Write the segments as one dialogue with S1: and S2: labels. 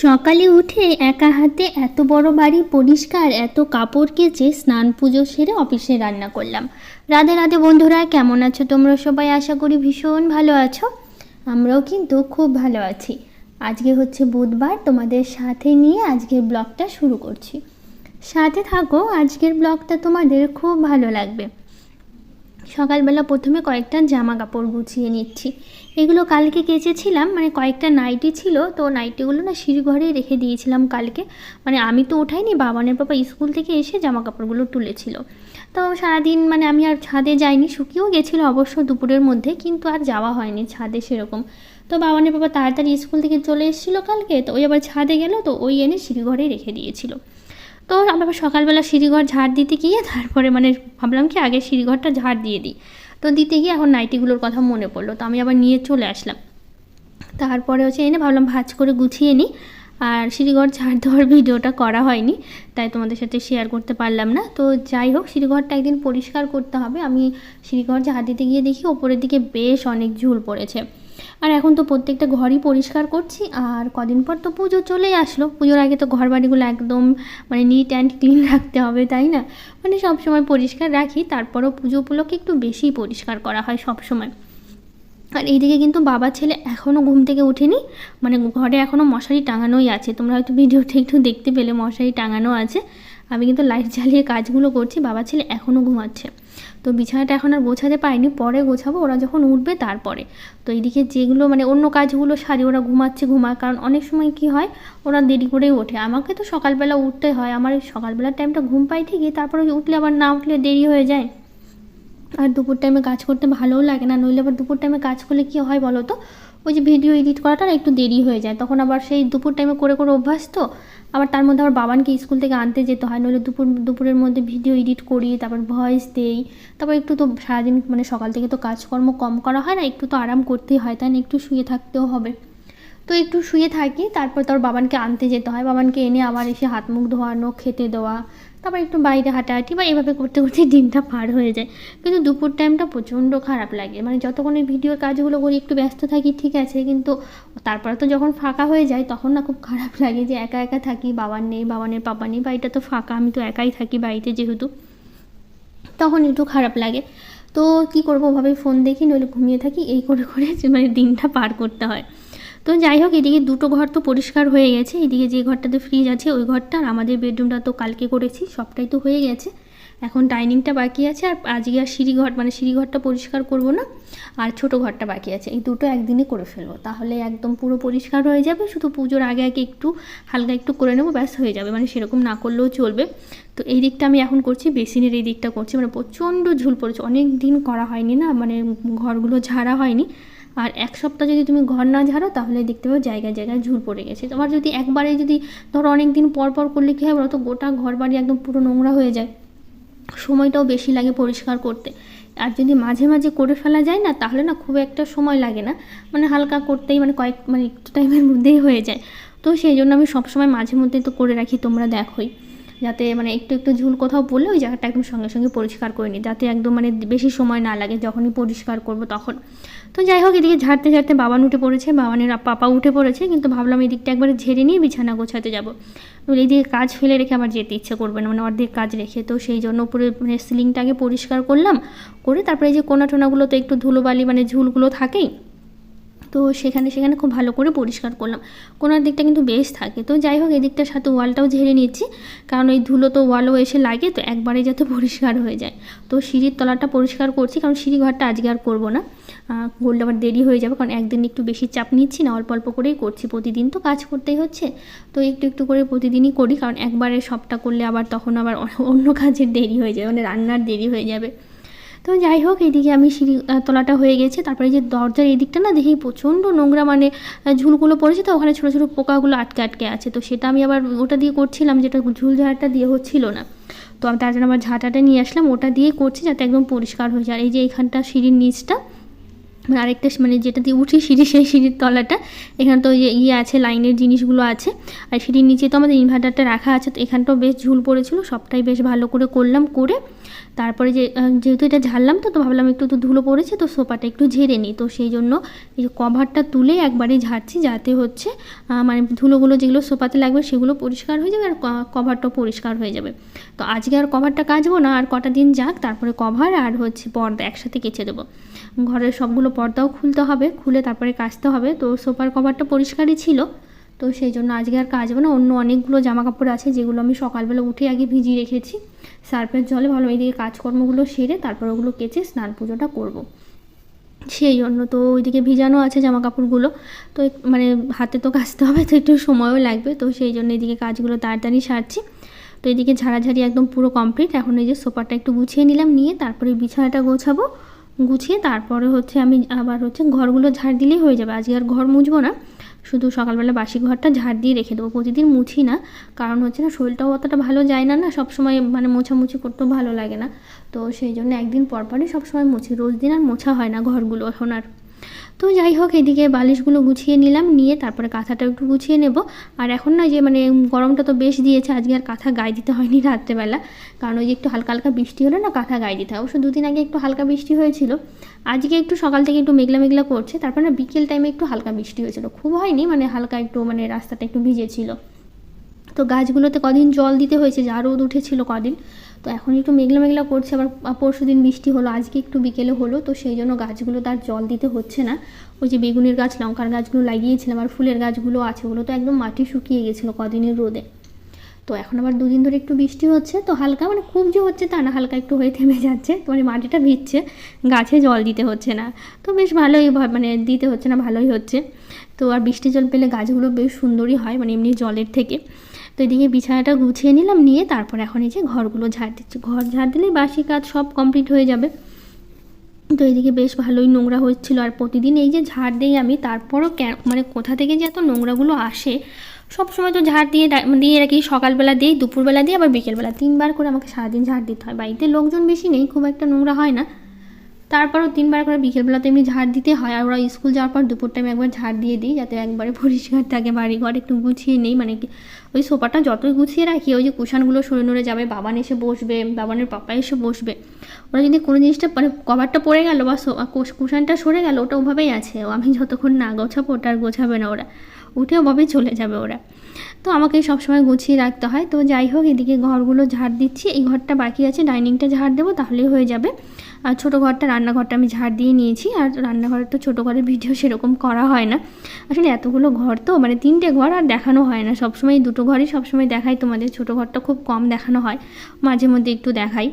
S1: সকালে উঠে একা হাতে এত বড় বাড়ি পরিষ্কার, এত কাপড় কেচে স্নান পুজো সেরে অফিসে রান্না করলাম। রাধে রাধে বন্ধুরা, কেমন আছো তোমরা সবাই? আশা করি ভীষণ ভালো আছো। আমরাও কিন্তু খুব ভালো আছি। আজকে হচ্ছে বুধবার, তোমাদের সাথে নিয়ে আজকের ব্লগটা শুরু করছি। সাথে থাকো, আজকের ব্লগটা তোমাদের খুব ভালো লাগবে। সকালবেলা প্রথমে কয়েকটা জামা কাপড় গুছিয়ে নিচ্ছি। এগুলো কালকে কেচেছিলাম মানে কয়েকটা নাইটি ছিল, তো নাইটিগুলো না সিঁড়িঘরেই রেখে দিয়েছিলাম কালকে। মানে আমি তো ওঠাইনি বাবানের পাপা স্কুল থেকে এসে জামা কাপড়গুলো তুলেছিল। তো সারাদিন মানে আমি আর ছাদে যাইনি, শুকিয়েও গেছিল অবশ্য দুপুরের মধ্যে, কিন্তু আর যাওয়া হয়নি ছাদে সেরকম। তো বাবানের বাবা তাড়াতাড়ি স্কুল থেকে চলে এসেছিল কালকে, তো ওই আবার ছাদে গেল, তো ওই এনে সিঁড়িঘরেই রেখে দিয়েছিল। তো আমরা সকালবেলা সিঁড়িঘর ঝাড় দিতে গিয়ে তারপরে মানে ভাবলাম কি আগে সিঁড়িঘরটা ঝাড় দিয়ে দিই। তো দিতে গিয়ে এখন নাইটিগুলোর কথা মনে পড়ল, তো আমি আবার নিয়ে চলে আসলাম। তারপরে হচ্ছে এনে ভাবলাম ভাজ করে গুছিয়ে নিই, আর সিঁড়িঘর ঝাড় দেওয়ার ভিডিওটা করা হয়নি, তাই তোমাদের সাথে শেয়ার করতে পারলাম না। তো যাই হোক, সিঁড়িঘরটা একদিন পরিষ্কার করতে হবে। আমি সিঁড়িঘর ঝাড় দিতে গিয়ে দেখি ওপরের দিকে বেশ অনেক ঝুল পড়েছে। আর এখন তো প্রত্যেকটা ঘরই পরিষ্কার করছি, আর কদিন পর তো পুজো চলেই আসলো। পুজোর আগে তো ঘর বাড়িগুলো একদম মানে নিট অ্যান্ড ক্লিন রাখতে হবে, তাই না? মানে সব সময় পরিষ্কার রাখি, তারপরও পুজো উপলক্ষে একটু বেশি পরিষ্কার করা হয় সব সময়। আর এইদিকে কিন্তু বাবা ছেলে এখনও ঘুম থেকে ওঠেনি মানে ঘরে এখনও মশারি টাঙানোই আছে। তোমরা হয়তো ভিডিওতে একটু দেখতে পেলে মশারি টাঙানো আছে। আমি কিন্তু লাইট জ্বালিয়ে কাজগুলো করছি, বাবা ছেলে এখনও ঘুমাচ্ছে। তো বিছানাটা এখন আর গোছাতে পারিনি, পরে গোছাবো, ওরা যখন উঠবে তারপরে। তো এইদিকে যেগুলো মানে অন্য কাজগুলো সারি, ওরা ঘুমাচ্ছে ঘুমায় কারণ অনেক সময় কি হয়, ওরা দেরি করেই ওঠে। আমাকে তো সকালবেলা উঠতে হয়, আমার সকালবেলার টাইমটা ঘুম পাই ঠিকই, তারপরে উঠলে আবার না উঠলে দেরি হয়ে যায়। আর দুপুর টাইমে কাজ করতে ভালোও লাগে না, নইলে আবার দুপুর টাইমে কাজ করলে কী হয় বলো তো ওই যে ভিডিও এডিট করাটা একটু দেরি হয়ে যায়। তখন আবার সেই দুপুর টাইমে করে করে অভ্যাস তো, আবার তার মধ্যে আবার বাবানকে স্কুল থেকে আনতে যেতে হয়। নইলে দুপুর, দুপুরের মধ্যে ভিডিও এডিট করি, তারপর ভয়েস দেই। তারপর একটু তো সারাদিন মানে সকাল থেকে তো কাজকর্ম কম করা হয় না, একটু তো আরাম করতেই হয়। তাই না? একটু শুয়ে থাকতেও হবে। তো একটু শুয়ে থাকি, তারপর তোর বাবানকে আনতে যেতে হয়। বাবানকে এনে আবার এসে হাত মুখ ধোয়ানো, খেতে দেওয়া তারপর একটু বাইরে হাঁটাহাঁটি বা এভাবে করতে করতে দিনটা পার হয়ে যায়। কিন্তু দুপুর টাইমটা প্রচণ্ড খারাপ লাগে। মানে যতক্ষণ এই ভিডিওর কাজগুলো করি, একটু ব্যস্ত থাকি, ঠিক আছে। কিন্তু তারপরে তো যখন ফাঁকা হয়ে যায়, তখন না খুব খারাপ লাগে যে একা একা থাকি, বাবার নেই বাবানের পাপা নেই বাড়িটা তো ফাঁকা, আমি তো একাই থাকি বাড়িতে যেহেতু। তখন একটু খারাপ লাগে। তো কী করব ওভাবে ফোন দেখি, নইলে ঘুমিয়ে থাকি, এই করে করে মানে দিনটা পার করতে হয়। তো যাই হোক, এদিকে দুটো ঘর তো পরিষ্কার হয়ে গেছে। এদিকে যে ঘরটাতে ফ্রিজ আছে, ওই ঘরটা আর আমাদের বেডরুমটা তো কালকে করেছি, সবটাই তো হয়ে গেছে। এখন ডাইনিংটা বাকি আছে আর আজকে আর সিঁড়িঘর মানে সিঁড়িঘরটা পরিষ্কার করব না, আর ছোট ঘরটা বাকি আছে। এই দুটো একদিনে করে ফেলব, তাহলে একদম পুরো পরিষ্কার হয়ে যাবে, শুধু পুজোর আগে আগে একটু হালকা একটু করে নেব, ব্যাস হয়ে যাবে মানে সেরকম না করলেও চলবে। তো এই দিকটা আমি এখন করছি, বেসিনের এই দিকটা করছি মানে প্রচণ্ড ঝুল পড়েছে, অনেক দিন করা হয়নি না মানে ঘরগুলো ঝাড়া হয়নি। আর এক সপ্তাহ যদি তুমি ঘর না ঝাড়ো, তাহলে দেখতে পাবো জায়গায় জায়গায় ঝুল পড়ে গেছে। তোমার যদি একবারে যদি ধরো অনেক দিন পর পর করলে কী হয় বলো তো গোটা ঘর বাড়ি একদম পুরো নোংরা হয়ে যায়। সময়টাও বেশি লাগে পরিষ্কার করতে। আর যদি মাঝে মাঝে করে ফেলা যায় না, তাহলে না খুব একটা সময় লাগে না। মানে হালকা করতেই মানে কয়েক মানে একটু টাইমের মধ্যেই হয়ে যায়। তো সেই জন্য আমি সবসময় মাঝে মধ্যে তো করে রাখি, তোমরা দেখোই। যাতে মানে একটু একটু ঝুল কোথাও পড়লে ওই জায়গাটা একদম সঙ্গে সঙ্গে পরিষ্কার করে নিই, যাতে একদম মানে বেশি সময় না লাগে যখনই পরিষ্কার করব তখন। তো যাই হোক, এদিকে ঝাড়তে ঝাড়তে বাবান উঠে পড়েছে, বাবানের পাপা উঠে পড়েছে, কিন্তু ভাবলাম এদিকটা একবারে ঝেড়ে নিয়ে বিছানা গোছাতে যাব। এইদিকে কাজ ফেলে রেখে আমার যেতে ইচ্ছে করবে না মানে অর্ধেক কাজ রেখে। তো সেই জন্য উপরে মানে সিলিংটাকে পরিষ্কার করলাম, করে তারপরে এই যে কোনা টোনাগুলো তো একটু ধুলোবালি মানে ঝুলগুলো থাকেই তো সেখানে সেখানে খুব ভালো করে পরিষ্কার করলাম। কোনার দিকটা কিন্তু বেশ থাকে। তো যাই হোক, এদিকটার সাথে ওয়ালটাও ঝেড়ে নিচ্ছি কারণ ওই ধুলো তো ওয়ালও এসে লাগে, তো একবারে যাতে পরিষ্কার হয়ে যায়। তো সিঁড়ির তলাটা পরিষ্কার করছি, কারণ সিঁড়ি ঘরটা আজকে আর করব না। করলে আবার দেরি হয়ে যাবে, কারণ একদিন একটু বেশি চাপ নিচ্ছি না, অল্প অল্প করেই করছি প্রতিদিন। তো কাজ করতেই হচ্ছে। তো একটু একটু করে প্রতিদিনই করি, কারণ একবারে সবটা করলে আবার তখন আবার অন্য কাজের দেরি হয়ে যাবে মানে রান্নার দেরি হয়ে যাবে। তো যাই হোক এইদিকে আমি সিঁড়ি তলাটা হয়ে গেছে। তারপরে যে দরজার এই দিকটা না দেখি প্রচণ্ড নোংরা মানে ঝুলগুলো পড়েছে। তো ওখানে ছোটো ছোটো পোকাগুলো আটকে আটকে আছে। তো সেটা আমি আবার ওটা দিয়ে করছিলাম, যেটা ঝুল ঝাড়টা দিয়ে হচ্ছিল না। তো আমি তার জন্য আবার ঝাঁটাটা নিয়ে আসলাম। ওটা দিয়ে করছি যাতে একদম পরিষ্কার হয়ে যায়। এই যে এইখানটা সিঁড়ির নিচটা মানে আরেকটা মানে যেটা দিয়ে উঠি সিঁড়ি, সেই সিঁড়ির তলাটা, এখানে তো যে ইয়ে আছে, লাইনের জিনিসগুলো আছে। আর সিঁড়ির নিচে তো আমাদের ইনভার্টারটা রাখা আছে। তো এখানটাও বেশ ঝুল পড়েছিল। সবটাই বেশ ভালো করে করলাম, করে তারপরে যে যেহেতু এটা ঝাড়লাম তো তো ভাবলাম একটু তো ধুলো পড়েছে, তো সোফাটা একটু ঝেড়ে নিই। তো সেই জন্য এই কভারটা তুলে একবারে ঝাড়ছি, যাতে হচ্ছে মানে ধুলোগুলো যেগুলো সোফাতে লাগবে সেগুলো পরিষ্কার হয়ে যাবে আর কভারটাও পরিষ্কার হয়ে যাবে। তো আজকে আর কভারটা কাচবো না, আর কটা দিন যাক, তারপরে কভার আর হচ্ছে পর্দা একসাথে কেচে দেবো। ঘরের সবগুলো পর্দাও খুলতে হবে, খুলে তারপরে কাচতে হবে। তো সোফার কভারটা পরিষ্কারই ছিল। তো সেই জন্য আজকে আর কাচবো না। অন্য অনেকগুলো জামা কাপড় আছে যেগুলো আমি সকালবেলা উঠে আগে ভিজিয়ে রেখেছি। সার্ফের জলে ভালো এইদিকে কাজকর্মগুলো সেরে তারপর ওগুলো কেচে স্নান পুজোটা করব। সেই জন্য তো ওইদিকে ভিজানো আছে জামা কাপড়গুলো তো মানে হাতে তো কাচতে হবে, তো একটু সময়ও লাগবে। তো সেই জন্য এদিকে কাজগুলো তাড়াতাড়ি সারছি। তো এদিকে ঝাড়াঝাড়ি একদম পুরো কমপ্লিট। এখন এই যে সোফাটা একটু গুছিয়ে নিলাম, নিয়ে তারপরে বিছানাটা গোছাবো। গুছিয়ে তারপরে হচ্ছে আমি আবার হচ্ছে ঘরগুলো ঝাড় দিলেই হয়ে যাবে। আজকে আর ঘর মুছবো না। শুধু সকালবেলা বাসি ঘরটা ঝাড় দিয়ে রেখে দেবো, প্রতিদিন মুছি না। কারণ হচ্ছে না, শরীরটাও অতটা ভালো যায় না না সবসময় মানে মোছামুছি করতেও ভালো লাগে না। তো সেই জন্য একদিন পরপরই সবসময় মুছি, রোজ দিন আর মোছা হয় না ঘরগুলো এখন আর। তো যাই হোক, এদিকে বালিশগুলো গুছিয়ে নিলাম, নিয়ে তারপরে কাঁথাটা একটু গুছিয়ে নেব। আর এখন না যে মানে গরমটা তো বেশ দিয়েছে, আজকে আর কাঁথা গায়ে দিতে হয়নি রাত্রেবেলা। কারণ ওই যে একটু হালকা হালকা বৃষ্টি হলো না কাঁথা গায়ে দিতে হয়। অবশ্য দুদিন আগে একটু হালকা বৃষ্টি হয়েছিল। আজকে একটু সকাল থেকে একটু মেঘলা মেঘলা করছে। তারপর না বিকেল টাইমে একটু হালকা বৃষ্টি হয়েছিল। খুব হয়নি মানে হালকা একটু মানে রাস্তাটা একটু ভিজেছিল। তো গাছগুলোতে কদিন জল দিতে হয়েছে যা রোদ উঠেছিল কদিন। তো এখন একটু মেঘলা মেঘলা করছে, আবার পরশু দিন বৃষ্টি হলো, আজকে একটু বিকেলে হলো, তো সেই জন্য গাছগুলো তার জল দিতে হচ্ছে না। ওই যে বেগুনের গাছ, লঙ্কার গাছগুলো লাগিয়েছিলাম, আর ফুলের গাছগুলো আছে, ওগুলো তো একদম মাটি শুকিয়ে গেছিল কদিনের রোদে। তো এখন আবার দুদিন ধরে একটু বৃষ্টি হচ্ছে, তো হালকা মানে খুব যে হচ্ছে তা না, হালকা একটু হয়ে থেমে যাচ্ছে, তো মানে মাটিটা ভিজছে, গাছে জল দিতে হচ্ছে না। তো বেশ ভালোই মানে দিতে হচ্ছে না, ভালোই হচ্ছে। তো আর বৃষ্টি জল পেলে গাছগুলো বেশ সুন্দরই হয় মানে এমনি জলের থেকে। তো এদিকে বিছানাটা গুছিয়ে নিলাম, নিয়ে তারপর এখন এই যে ঘরগুলো ঝাড় দিচ্ছি। ঘর ঝাড় দিলেই বাসি কাজ সব কমপ্লিট হয়ে যাবে। তো এদিকে বেশ ভালোই নোংরা হচ্ছিল। আর প্রতিদিন এই যে ঝাড় দিই আমি, তারপরও মানে কোথা থেকে যে এত নোংরাগুলো আসে, সব সময় তো ঝাড় দিয়ে দিয়ে রাখি। সকালবেলা দিই দুপুরবেলা দিই আবার বিকেলবেলা। তিনবার করে আমাকে সারাদিন ঝাড় দিতে হয়। বাড়িতে লোকজন বেশি নেই, খুব একটা নোংরা হয় না। তারপরও তিনবার করে বিকেলবেলা তো এমনি ঝাড় দিতে হয়, আর ওরা স্কুল যাওয়ার পর দুপুর টাইমে একবার ঝাড় দিয়ে দিই, যাতে একবারে পরিষ্কার থাকে বাড়ি ঘর একটু গুছিয়ে নেই মানে ওই সোফাটা যতই গুছিয়ে রাখি, ওই যে কুশানগুলো সরে নড়ে যাবে, বাবান এসে বসবে, বাবানের পাপা এসে বসবে। ওরা যদি কোনো জিনিসটা মানে কভারটা পড়ে গেল বা কুশানটা সরে গেল, ওটা ওভাবেই আছে আমি যতক্ষণ না গোছাবো ওটা আর গোছাবে না ওরা। উঠে ওভাবেই চলে যাবে ওরা। তো আমাকে সবসময় গুছিয়ে রাখতে হয়। তো যাই হোক, এদিকে ঘরগুলো ঝাড় দিচ্ছি, এই ঘরটা বাকি আছে, ডাইনিংটা ঝাড় দেবো, তাহলেই হয়ে যাবে। আর ছোটো ঘরটা রান্নাঘরটা আমি ঝাড় দিয়ে নিয়েছি, আর রান্নাঘরের তো ছোটো ঘরের ভিডিও সেরকম করা হয় না। আসলে এতগুলো ঘর তো মানে তিনটে ঘর আর দেখানো হয় না। সবসময় দুটো ঘরই সবসময় দেখাই তোমাদের। ছোটো ঘরটা খুব কম দেখানো হয়, মাঝে মধ্যে একটু দেখাই।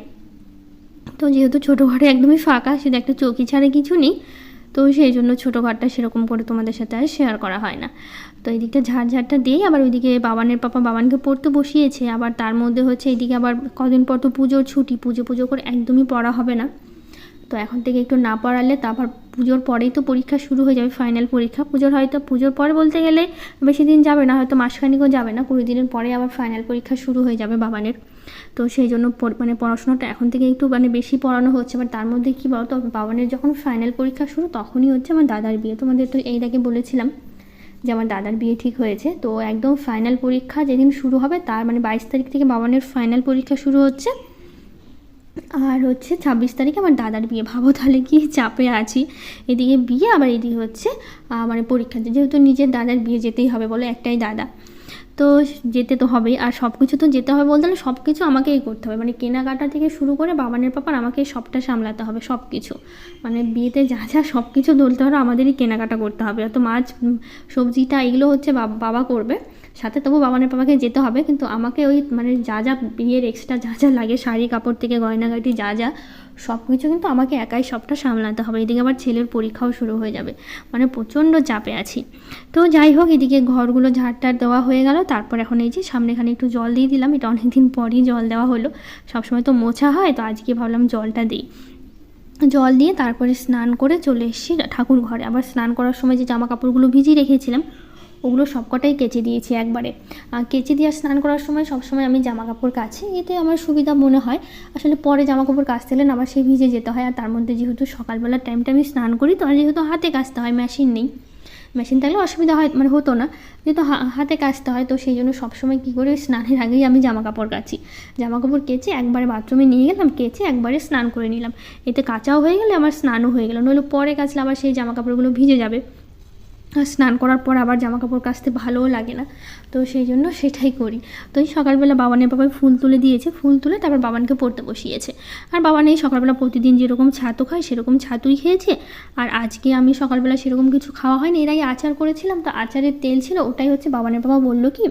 S1: তো যেহেতু ছোটো ঘরে একদমই ফাঁকা শুধু একটা চৌকি ছাড়া কিছু নেই, তো সেই জন্য ছোটো ঘরটা সেরকম করে তোমাদের সাথে আর শেয়ার করা হয় না। তো এই দিকটা ঝাড় ঝাড়টা দিয়েই আবার ওইদিকে বাবানের পাপা বাবানকে পড়তে বসিয়েছে, আবার তার মধ্যে হচ্ছে এইদিকে আবার কদিন পর তো পুজোর ছুটি, পুজো পুজো করে একদমই পড়া হবে না। তো এখন থেকে একটু না পড়ালে তারপর পুজোর পরেই তো পরীক্ষা শুরু হয়ে যাবে ফাইনাল পরীক্ষা। পুজোর হয়তো, পুজোর পরে বলতে গেলে বেশি দিন যাবে না, হয়তো মাসখানিকও যাবে না, কুড়ি দিনের পরে আবার ফাইনাল পরীক্ষা শুরু হয়ে যাবে বাবানের। তো সেই জন্য মানে পড়াশোনাটা এখন থেকে একটু মানে বেশি পড়ানো হচ্ছে বাট তার মধ্যে কী বলতো, বাবানের যখন ফাইনাল পরীক্ষা শুরু তখনই হচ্ছে আমার দাদার বিয়ে। তোমাদের তো এই বলেছিলাম যে আমার দাদার বিয়ে ঠিক হয়েছে, তো একদম ফাইনাল পরীক্ষা যেদিন শুরু হবে, তার মানে বাইশ তারিখ থেকে বাবানের ফাইনাল পরীক্ষা শুরু হচ্ছে। আর হচ্ছে ছাব্বিশ তারিখে আমার দাদার বিয়ে ভাবো, তাহলে কি চাপে আছি? এদিকে বিয়ে, আবার এদিকে হচ্ছে মানে পরীক্ষা। যেহেতু নিজের দাদার বিয়ে যেতেই হবে বলে একটাই দাদা। তো যেতে তো হবেই, আর সব কিছু তো যেতে হবে বলতে সব কিছু আমাকেই করতে হবে। মানে কেনাকাটা থেকে শুরু করে বাবানের পাপার আমাকেই সবটা সামলাতে হবে সব কিছু মানে বিয়েতে যা যা সব কিছু ধরতে হবে, আমাদেরই কেনাকাটা করতে হবে। অত মাছ সবজিটা, এগুলো হচ্ছে বাবা করবে। সাথে তবু বাবানের পাপাকে যেতে হবে, কিন্তু আমাকে ওই মানে যা যা বিয়ের এক্সট্রা যা যা লাগে, শাড়ি, কাপড় থেকে, গয়নাগাটি, যা যা সব কিছু কিন্তু আমাকে একাই সবটা সামলাতে হবে। এদিকে আবার ছেলের পরীক্ষাও শুরু হয়ে যাবে। মানে প্রচণ্ড চাপে আছি। তো যাই হোক, এদিকে ঘরগুলো ঝাড়টার দেওয়া হয়ে গেল। তারপর এখন এই যে সামনেখানে একটু জল দিয়ে দিলাম। এটা অনেকদিন পরই জল দেওয়া হলো। সবসময় তো মোছা হয়, তো আজকে ভাবলাম জলটা দিই। জল দিয়ে তারপরে স্নান করে চলে এসেছি ঠাকুর ঘরে। আবার স্নান করার সময় যে জামা কাপড়গুলো ভিজিয়ে রেখেছিলাম ওগুলো সবকটাই কেচে দিয়েছি একবারে। কেচে দিয়ে স্নান করার সময় সবসময় আমি জামা কাপড় কাছি এতে আমার সুবিধা মনে হয়। আসলে পরে জামা কাপড় কাচতে গেলে আবার সেই ভিজে যেতে হয়। আর তার মধ্যে যেহেতু সকালবেলার টাইমটা আমি স্নান করি, তো আর যেহেতু হাতে কাচতে হয় মেশিন নেই। মেশিন থাকলে অসুবিধা হয় মানে হতো না। যেহেতু হাতে কাচতে হয়, তো সেই জন্য সবসময় কী করে স্নানের আগেই আমি জামা কাপড় কাচি। জামা কাপড় কেচে একবারে বাথরুমে নিয়ে গেলাম, কেচে একবারে স্নান করে নিলাম। এতে কাচাও হয়ে গেলে, আমার স্নানও হয়ে গেল। নইলে পরে কাচলে আবার সেই জামা কাপড়গুলো ভিজে যাবে। স্নান করার পর আবার জামা কাপড় কাচতে ভালোও লাগে না। তো সেই জন্য সেটাই করি। তো এই সকালবেলা বাবানের বাবাই ফুল তুলে দিয়েছে। ফুল তুলে তারপর বাবানকে পড়তে বসিয়েছে। আর বাবান এই সকালবেলা প্রতিদিন যেরকম ছাতু খায়, সেরকম ছাতুই খেয়েছে। আর আজকে আমি সকালবেলা সেরকম কিছু খাওয়া হয়নি। এর আগে আচার করেছিলাম, তো আচারের তেল ছিল, ওটাই হচ্ছে বাবানের বাবা বলল কি,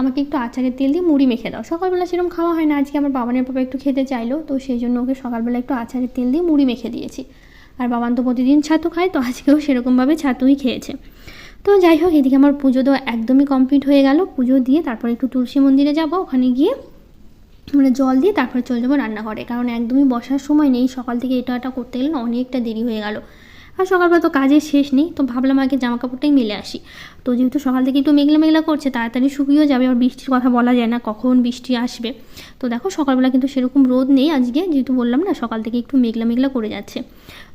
S1: আমাকে একটু আচারের তেল দিয়ে মুড়ি মেখে দাও। সকালবেলা সেরকম খাওয়া হয় না। আজকে আমার বাবানের বাবা একটু খেতে চাইলো, তো সেই জন্য ওকে সকালবেলা একটু আচারের তেল দিয়ে মুড়ি মেখে দিয়েছি। আর বাবান তো প্রতিদিন ছাতু খায়, তো আজকেও সেরকমভাবে ছাতুই খেয়েছে। তো যাই হোক, এদিকে আমার পুজো তো একদমই কমপ্লিট হয়ে গেল। পুজো দিয়ে তারপর একটু তুলসী মন্দিরে যাব। ওখানে গিয়ে মানে জল দিয়ে তারপরে চলে যাব রান্নাঘরে। কারণ একদমই বসার সময় নেই, সকাল থেকে এটা এটা করতে গেলে অনেকটা দেরি হয়ে গেল। আর সকালবেলা তো কাজের শেষ নেই, তো ভাবলাম আগে জামা কাপড়টাই মেলে আসি। তো যেহেতু সকাল থেকে একটু মেঘলা মেঘলা করছে, তাড়াতাড়ি শুকিয়েও যাবে আর বৃষ্টির কথা বলা যায় না কখন বৃষ্টি আসবে। তো দেখো সকালবেলা কিন্তু সেরকম রোদ নেই আজকে, যেহেতু বললাম না সকাল থেকে একটু মেঘলা মেঘলা করে যাচ্ছে।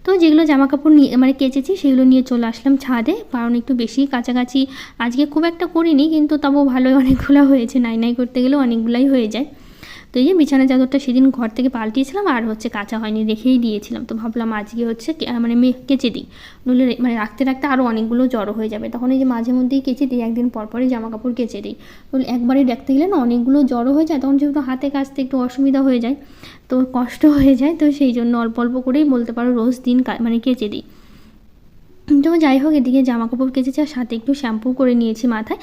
S1: তো যেগুলো জামা কাপড় নিয়ে মানে কেচেছি সেগুলো নিয়ে চলে আসলাম ছাদে, কারণ একটু বেশি কাছাকাছি আজকে খুব একটা করিনি, কিন্তু তাও ভালোই অনেকগুলো হয়েছে, নাই নাই করতে গেলে অনেকগুলাই হয়ে যায়। এই যে বিছানা চাদরটা সেদিন ঘর থেকে পাল্টিয়েছিলাম আর হচ্ছে কাঁচা হয়নি রেখেই দিয়েছিলাম। তো ভাবলাম আজকে হচ্ছে মানে কেচে দিই। নইলে মানে রাখতে রাখতে আরও অনেকগুলো জড়ো হয়ে যাবে। তখন এই যে মাঝে মধ্যেই কেচে দিই, একদিন পর পরই জামা কাপড় কেচে দিই। নইলে একবারে রাখতে গেলে না অনেকগুলো জড়ো হয়ে যায়, তখন যেহেতু হাতে কাচতে একটু অসুবিধা হয়ে যায়, তো কষ্ট হয়ে যায়, তো সেই জন্য অল্প অল্প করেই বলতে পারো রোজ দিন মানে কেচে দিই। তো যাই হোক, এদিকে জামা কাপড় কেচেছি আর সাথে একটু শ্যাম্পু করে নিয়েছি মাথায়।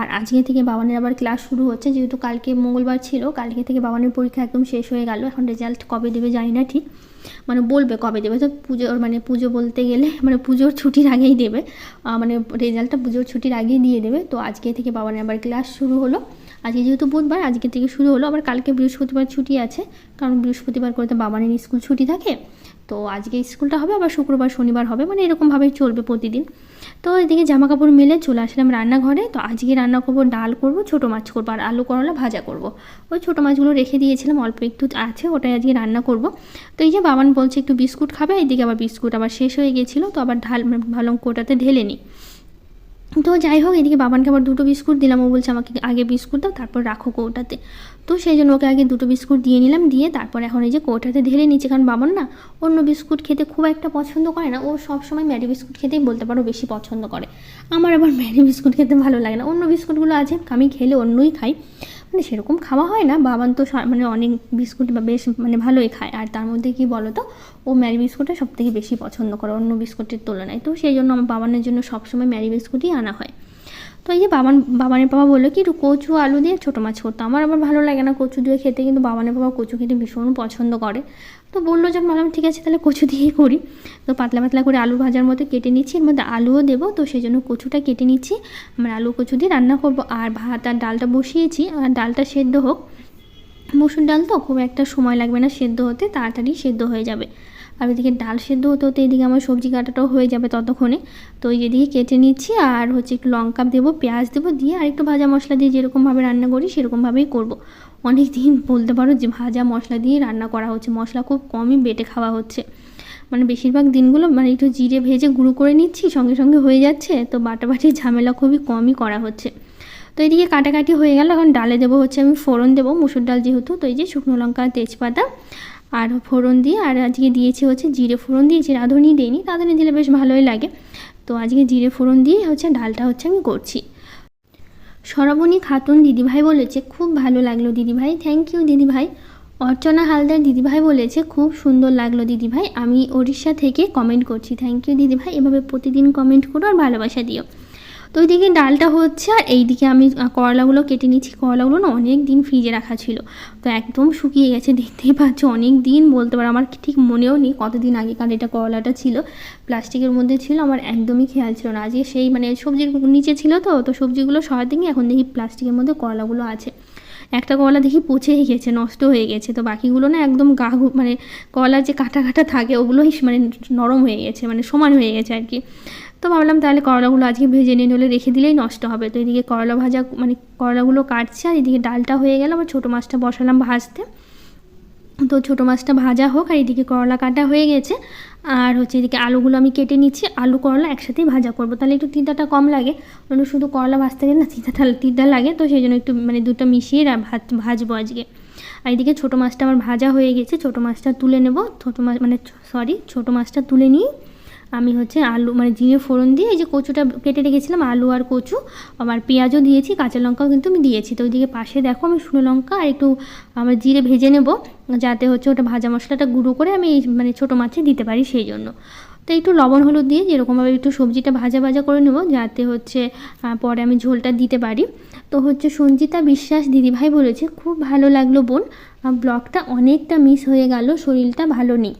S1: আর আজকে থেকে বাবানের আবার ক্লাস শুরু হচ্ছে, যেহেতু কালকে মঙ্গলবার ছিল, কালকে থেকে বাবানের পরীক্ষা একদম শেষ হয়ে গেল, এখন রেজাল্ট কবে দেবে জানি না ঠিক। মানে বলবে কবে দেবে, তো পুজোর মানে পুজো বলতে গেলে মানে পুজোর ছুটির আগেই দেবে মানে রেজাল্টটা পুজোর ছুটির আগেই দিয়ে দেবে। তো আজকে থেকে বাবানের আবার ক্লাস শুরু হলো। আজকে যেহেতু বুধবার, আজকে থেকে শুরু হলো, আবার কালকে বৃহস্পতিবার ছুটি আছে, কারণ বৃহস্পতিবার করে তো বাবানের স্কুল ছুটি থাকে। তো আজকে স্কুলটা হবে, আবার শুক্রবার, শনিবার হবে মানে এরকমভাবেই চলবে প্রতিদিন। তো এদিকে জামা কাপড় মেলে চলে আসলাম রান্নাঘরে। তো আজকে রান্না করব ডাল করব, ছোটো মাছ করব আর আলু করলা ভাজা করব। ওই ছোটো মাছগুলো রেখে দিয়েছিলাম, অল্প একটু আছে, ওটাই আজকে রান্না করব। তো এই যে বাবান বলছে একটু বিস্কুট খাবে এইদিকে আবার বিস্কুট আবার শেষ হয়ে গেছিল, তো আবার ঢাল, ভালো কোটাতে ঢেলে নিই। তো যাই হোক, এদিকে বাবানকে আবার দুটো বিস্কুট দিলাম। ও বলছে, আমাকে আগে বিস্কুট দাও, তারপর রাখো কৌটাতে। তো সেই জন্য ওকে আগে দুটো বিস্কুট দিয়ে নিলাম, দিয়ে তারপর এখন এই যে কৌটাতে ঢেলে নিচ্ছে। কারণ বাবান না অন্য বিস্কুট খেতে খুব একটা পছন্দ করে না। ও সবসময় ম্যারি বিস্কুট খেতেই বলতে পারো বেশি পছন্দ করে। আমার আবার ম্যারি বিস্কুট খেতে ভালো লাগে না। অন্য বিস্কুটগুলো আছে, আমি খেলে অন্যই খাই। মানে সেরকম খাওয়া হয় না। বাবান তো মানে অনেক বিস্কুট বা বেশ মানে ভালোই খায়। আর তার মধ্যে কি বলো তো ও ম্যারি বিস্কুটটা সব থেকে বেশি পছন্দ করে অন্য বিস্কুটের তুলনায়। তো সেই জন্য আমার বাবানের জন্য সবসময় ম্যারি বিস্কুটই আনা হয়। তো এই যে বাবান, বাবানের বাবা বলল কি, একটু কচু আলু দিয়ে ছোটো মাছ করতো। আমার আবার ভালো লাগে না কচু দিয়ে খেতে, কিন্তু বাবানের বাবা কচু খেতে ভীষণ পছন্দ করে। তো বলল যখন ভাবলাম ঠিক আছে, তাহলে কচু দিয়েই করি। তো পাতলা পাতলা করে আলু ভাজার মতো কেটে নিচ্ছি। এর মধ্যে আলুও দেবো, তো সেই জন্য কচুটা কেটে নিচ্ছি। আমরা আলু কচু দিয়ে রান্না করব। আর ভাত আর ডালটা বসিয়েছি। আর ডালটা সেদ্ধ হোক। মুসুর ডাল তো খুব একটা সময় লাগবে না সেদ্ধ হতে, তাড়াতাড়ি সেদ্ধ হয়ে যাবে। আর এদিকে ডাল সেদ্ধ হতে হতে এদিকে আমার সবজি কাটাটাও হয়ে যাবে ততক্ষণে। তো এদিকে কেটে নিচ্ছি, আর হচ্ছে একটু লঙ্কা দেবো, পেঁয়াজ দেবো, দিয়ে আর একটু ভাজা মশলা দিয়ে যেরকমভাবে রান্না করি, সেরকমভাবেই করব। অনেক দিন বলতে পারো যে ভাজা মশলা দিয়ে রান্না করা হচ্ছে। মশলা খুব কমই বেটে খাওয়া হচ্ছে। মানে বেশিরভাগ দিনগুলো মানে একটু জিরে ভেজে গুঁড়ো করে নিচ্ছি, সঙ্গে সঙ্গে হয়ে যাচ্ছে। তো বাটাবাটির ঝামেলা খুবই কমই করা হচ্ছে। তো এদিকে কাটাকাটি হয়ে গেল, এখন ডালে দেবো হচ্ছে আমি ফোড়ন দেবো, মুসুর ডাল যেহেতু, তো এই যে শুকনো লঙ্কা, তেজপাতা আর ফোড়ন দিয়ে, আর আজকে দিয়েছি হচ্ছে জিরে ফোড়ন দিয়েছি রাঁধুনি দিইনি রাঁধুনি দিলে বেশ ভালোই লাগে। তো আজকে জিরে ফোড়ন দিয়ে হচ্ছে ডালটা হচ্ছে আমি করছি। সরাবণী খাতুন দিদিভাই বলেছে, খুব ভালো লাগল দিদিভাই থ্যাংক ইউ দিদিভাই। অর্চনা হালদার দিদিভাই বলেছে, খুব সুন্দর লাগল দিদিভাই, আমি ওড়িশা থেকে কমেন্ট করছি থ্যাংক ইউ দিদিভাই। এভাবে প্রতিদিন কমেন্ট করো আর ভালোবাসা দিও। তো ওইদিকে ডালটা হচ্ছে আর এইদিকে আমি করলাগুলো কেটে নিচ্ছি করলাগুলো না অনেক দিন ফ্রিজে রাখা ছিল। তো একদম শুকিয়ে গেছে, দেখতেই পাচ্ছ অনেক দিন বলতে পারো। আমার ঠিক মনেও নেই কতদিন আগেকার এটা করলাটা ছিল। প্লাস্টিকের মধ্যে ছিল, আমার একদমই খেয়াল ছিল না। আজকে সেই মানে সবজির নিচে ছিল তো তো সবজিগুলো সবার দিকে এখন দেখি প্লাস্টিকের মধ্যে করলাগুলো আছে। একটা কলা দেখি পচেই গেছে, নষ্ট হয়ে গেছে। তো বাকিগুলো না একদম গা মানে কলার যে কাটা কাটা থাকে, ওগুলোই মানে নরম হয়ে গেছে মানে সমান হয়ে গেছে আর কি। তো ভাবলাম তাহলে করলাগুলো আজকে ভেজে নিয়ে হলে রেখে দিলেই নষ্ট হবে। তো এদিকে করলা ভাজা মানে করলাগুলো কাটছে আর এদিকে ডালটা হয়ে গেল আবার ছোটো মাছটা বসালাম ভাজতে। তো ছোটো মাছটা ভাজা হোক আর এদিকে করলা কাটা হয়ে গেছে। আর হচ্ছে এদিকে আলুগুলো আমি কেটে নিচ্ছি, আলু করলা একসাথেই ভাজা করব। তাহলে একটু তিতাটা কম লাগে মানে শুধু করলা ভাজতে গেলে না তিতাটা, তিতা লাগে। তো সেই জন্য একটু মানে দুটো মিশিয়ে ভাজ, ভাজবো আজকে। আর এদিকে ছোটো মাছটা আমার ভাজা হয়ে গেছে, ছোটো মাছটা তুলে নেব। ছোটো মাছ মানে সরি ছোটো মাছটা তুলে নিয়ে আমি হচ্ছে আলু মানে জিরে ফোড়ন দিয়ে এই যে কচুটা কেটে রেখেছিলাম, আলু আর কচু। আমার পেঁয়াজও দিয়েছি, কাঁচা লঙ্কাও কিন্তু আমি দিয়েছি। তো ওইদিকে পাশে দেখো আমি শুকনো লঙ্কা আর একটু আমার জিরে ভেজে নেব, যাতে হচ্ছে ওটা ভাজা মশলাটা গুঁড়ো করে আমি মানে ছোটো মাছে দিতে পারি সেই জন্য। তো একটু লবণ হলুদ দিয়ে যেরকমভাবে একটু সবজিটা ভাজা ভাজা করে নেব, যাতে হচ্ছে পরে আমি ঝোলটা দিতে পারি। তো হচ্ছে সঞ্জিতা বিশ্বাস দিদিভাই বলেছে, খুব ভালো লাগল বোন ব্লগটা অনেকটা মিস হয়ে গেল, শরীরটা ভালো নেই।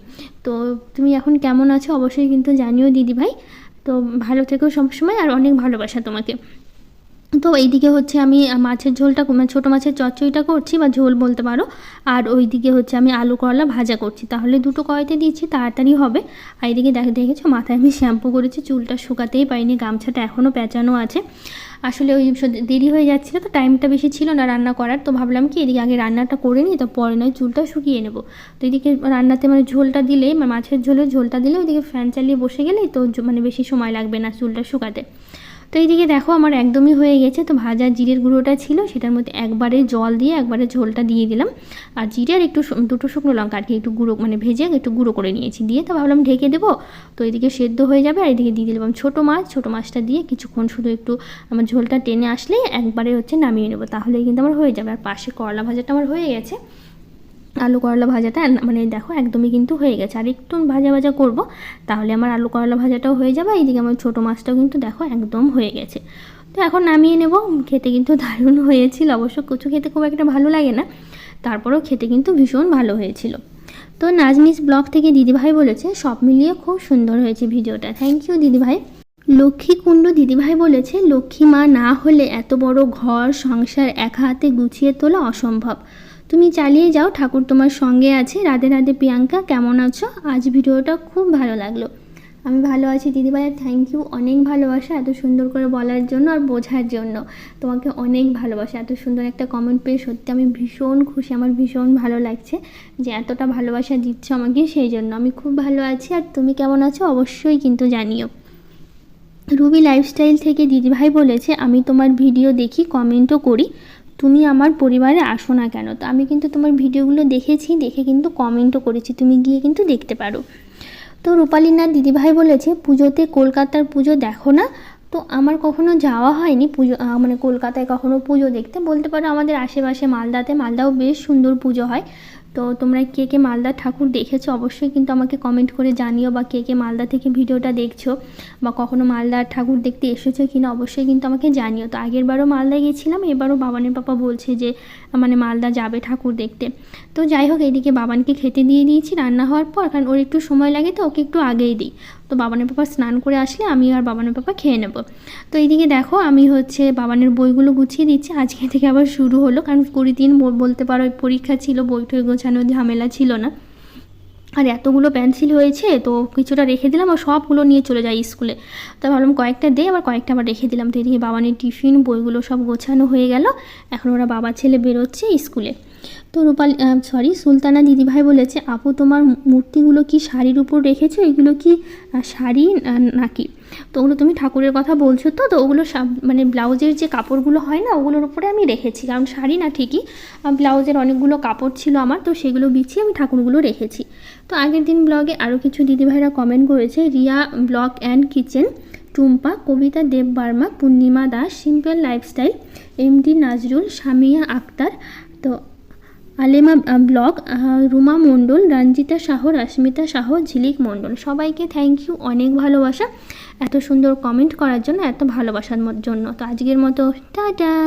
S1: তো তুমি এখন কেমন আছো অবশ্যই কিন্তু জানিও দিদিভাই তো ভালো থেকো সবসময় আর অনেক ভালোবাসা তোমাকে। তো এইদিকে হচ্ছে আমি মাছের ঝোলটা, ছোটো মাছের চচ্চড়িটা করছি বা ঝোল বলতে পারো। আর ওইদিকে হচ্ছে আমি আলু করলা ভাজা করছি। তাহলে দুটো কড়াইতে দিচ্ছি, তাড়াতাড়ি হবে। আর এইদিকে দেখে, দেখেছ মাথায় আমি শ্যাম্পু করেছি, চুলটা শুকাতেই পারিনি, গামছাটা এখনও পেঁচানো আছে। আসলে ওই দেরি হয়ে যাচ্ছিল তো টাইমটা বেশি ছিল না রান্না করার, তো ভাবলাম কি এদিকে আগে রান্নাটা করে নিই তো পরে নয় চুলটা শুকিয়ে নেব। তো এদিকে রান্নাতে মানে ঝোলটা দিলেই মাছের ঝোলে ঝোলটা দিলে ওইদিকে ফ্যান চালিয়ে বসে গেলেই তো মানে বেশি সময় লাগবে না চুলটা শুকাতে। তো এইদিকে দেখো আমার একদমই হয়ে গেছে। তো ভাজা জিরের গুঁড়োটা ছিল, সেটার মধ্যে একবারে জল দিয়ে একবারে ঝোলটা দিয়ে দিলাম। আর জিরে আর একটু দুটো শুকনো লঙ্কা আর কি, একটু গুঁড়ো মানে ভেজে একটু গুঁড়ো করে নিয়েছি দিয়ে। তো ভাবলাম ঢেকে দেবো। তো এদিকে সেদ্ধ হয়ে যাবে আর এদিকে দিয়ে দিলাম ছোটো মাছ। ছোটো মাছটা দিয়ে কিছুক্ষণ শুধু একটু আমার ঝোলটা টেনে আসলে একবারে হচ্ছে নামিয়ে নেব। তাহলেই কিন্তু আমার হয়ে যাবে। আর পাশে করলা ভাজাটা আমার হয়ে গেছে। আলু করলা ভাজাটা মানে দেখো একদমই কিন্তু হয়ে গেছে। আর একটু ভাজা ভাজা করব, তাহলে আমার আলু করলা ভাজাটাও হয়ে যাবে এইদিকে আমার ছোটো মাছটাও কিন্তু দেখো একদম হয়ে গেছে। তো এখন নামিয়ে নেব, খেতে কিন্তু দারুণ হয়েছিল, অবশ্য কচু খেতে খুব একটা ভালো লাগে না, তারপরেও খেতে কিন্তু ভীষণ ভালো হয়েছিল। তো নাজনিস ব্লগ থেকে দিদিভাই বলেছে, সব মিলিয়ে খুব সুন্দর হয়েছে ভিডিওটা। থ্যাংক ইউ দিদিভাই। লক্ষ্মী কুণ্ড দিদিভাই বলেছে, লক্ষ্মী মা না হলে এত বড় ঘর, সংসার এক হাতে গুছিয়ে তোলা অসম্ভব। তুমি চালিয়ে যাও, ঠাকুর তোমার সঙ্গে আছে। রাধে রাধে প্রিয়াঙ্কা, কেমন আছো? আজ ভিডিওটা খুব ভালো লাগল। আমি ভালো আছি দিদিভাই আর থ্যাংক ইউ অনেক ভালোবাসা এত সুন্দর করে বলার জন্য আর বোঝার জন্য। তোমাকে অনেক ভালোবাসা, এত সুন্দর একটা কমেন্ট পেয়ে সত্যি আমি ভীষণ খুশি, আমার ভীষণ ভালো লাগছে যে এতটা ভালোবাসা দিচ্ছ আমাকে, সেই জন্য আমি খুব ভালো আছি। আর তুমি কেমন আছো? অবশ্যই কিন্তু জানিও। রুবি লাইফস্টাইল থেকে দিদিভাই বলেছে, আমি তোমার ভিডিও দেখি কমেন্টও করি। তুমি আমার পরিবারে আসো না কেন? তো আমি কিন্তু তোমার ভিডিওগুলো দেখেছি, দেখে কিন্তু কমেন্টও করেছি। তুমি গিয়ে কিন্তু দেখতে পারো। তো রূপালীনাথ দিদিভাই বলেছে, পুজোতে কলকাতার পুজো দেখো না। তো আমার কখনো যাওয়া হয়নি পুজো মানে কলকাতায় কখনো পুজো দেখতে। বলতে পারো আমাদের আশেপাশে মালদাতে, মালদাও বেশ সুন্দর পুজো হয়। তো তোমরা কে কে মালদা ঠাকুর দেখেছ অবশ্যই কিন্তু আমাকে কমেন্ট করে জানিও বা কে কে মালদা থেকে ভিডিওটা দেখছ বা কখনো মালদার ঠাকুর দেখতে এসেছ কিনা অবশ্যই কিন্তু আমাকে জানিও। তো আগের বারও মালদা গিয়েছিলাম এবারও বাবানের পাপা বলছে যে মানে মালদা যাবে ঠাকুর দেখতে। তো যাই হোক, এইদিকে বাবানকে খেতে দিয়ে দিয়েছি রান্না হওয়ার পর, কারণ ওর একটু সময় লাগে তো, ওকে একটু আগেই দিই। তো বাবানের পাপা স্নান করে আসলে আমি আর বাবানের পাপা খেয়ে নেব। তো এইদিকে দেখো, আমি হচ্ছে বাবানের বইগুলো গুছিয়ে দিচ্ছি। আজকে থেকে আবার শুরু হলো, কারণ কুড়ি দিন বলতে পারো, পরীক্ষা ছিল, বই টই গোছানোর ঝামেলা ছিল না। আর এতগুলো পেন্সিল হয়েছে, তো কিছুটা রেখে দিলাম আর সবগুলো নিয়ে চলে যাই স্কুলে। তো ভাবলাম কয়েকটা দে, আবার কয়েকটা আবার রেখে দিলাম। তো এদিকে বাবানের টিফিন, বইগুলো সব গোছানো হয়ে গেল। এখন ওরা বাবা, ছেলে বেরোচ্ছে স্কুলে। তো রূপাল সরি সুলতানা দিদিভাই বলেছে, আপু, তোমার মূর্তিগুলো কি শাড়ির উপর রেখেছো? এগুলো কি শাড়ি নাকি? তো ওগুলো তুমি ঠাকুরের কথা বলছো তো তো ওগুলো মানে ব্লাউজের যে কাপড়গুলো হয় না, ওগুলোর উপরে আমি রেখেছি। কারণ শাড়ি না ঠিকই ব্লাউজের অনেকগুলো কাপড় ছিল আমার, তো সেগুলো বিছিয়ে আমি ঠাকুরগুলো রেখেছি। তো আগের দিন ব্লগে আরও কিছু দিদিভাইরা কমেন্ট করেছে, Riya blog and kitchen, Tumpa, Kabita Deb Barma Purnima Das, simple lifestyle MD Nazrul, Samia Akter Alema blog Ruma Mondal, Ranjita Shah Rashmita Shah Jhilik Mondal. সবাইকে থ্যাংক ইউ অনেক ভালোবাসা। এত সুন্দর কমেন্ট করার জন্য, এত ভালোবাসার জন্য। তো আজকের মতো, টাটা!